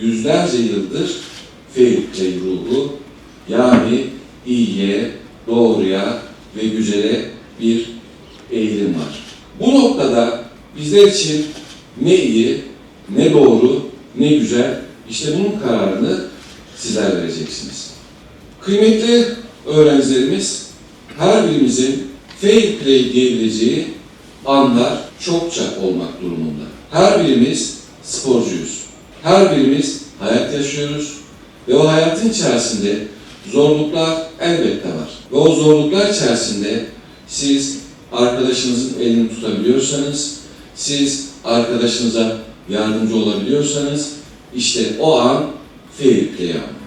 yüzlerce yıldır play ruhu yani iyiye, doğruya ve güzele bir eğilim var. Bu noktada bizler için ne iyi, ne doğru, ne güzel işte bunun kararını sizler vereceksiniz. Kıymetli öğrencilerimiz her birimizin fair play diyebileceği anlar çokça olmak durumunda. Her birimiz sporcuyuz. Her birimiz hayat yaşıyoruz ve o hayatın içerisinde zorluklar elbette var. Ve o zorluklar içerisinde siz arkadaşınızın elini tutabiliyorsanız, siz arkadaşınıza yardımcı olabiliyorsanız işte o an fair play anı.